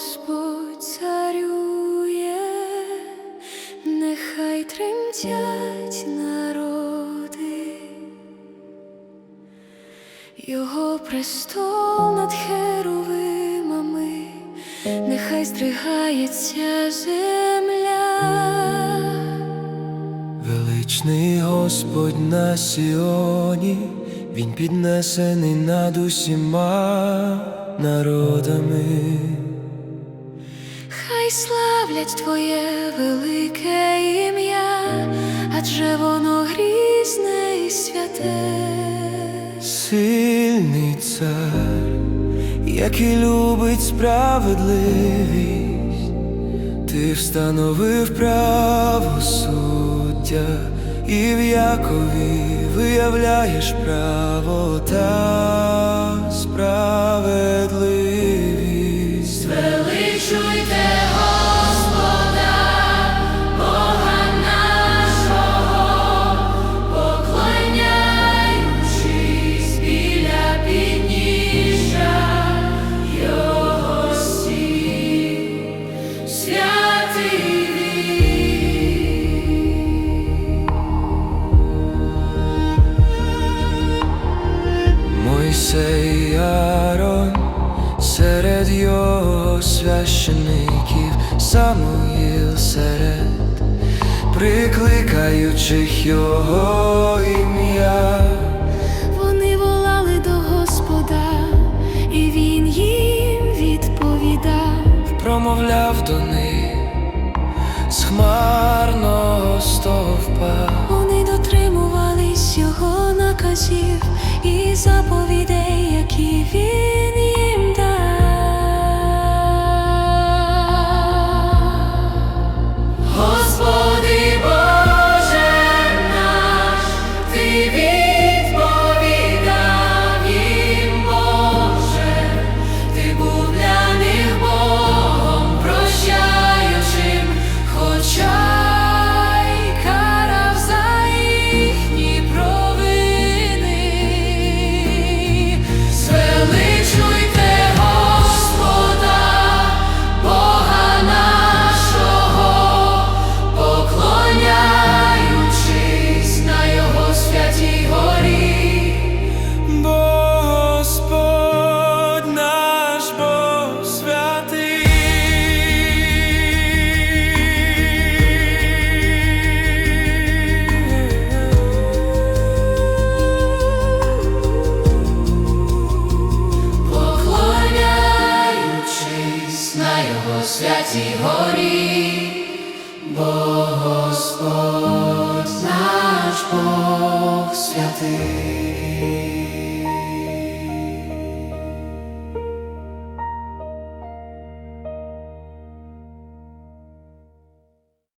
Господь царює, нехай тремтять народи, Його престол над херовимами, нехай здригається земля, величний Господь на сіоні, Він піднесений над усіма народами. Славлять Твоє велике ім'я, адже воно грізне і святе. Сильний цар, який любить справедливість, ти встановив правосуддя і в Якові виявляєш право та справедливість. Мойсей і серед його священиків, Самуїл серед прикликаючих його ім'я. Вони волали до Господа, і він їм відповідав. промовляв до них з хмарного стовпа. Вони дотримувались його наказів і заповідей, які він святій горі, бо Господь наш Бог святий.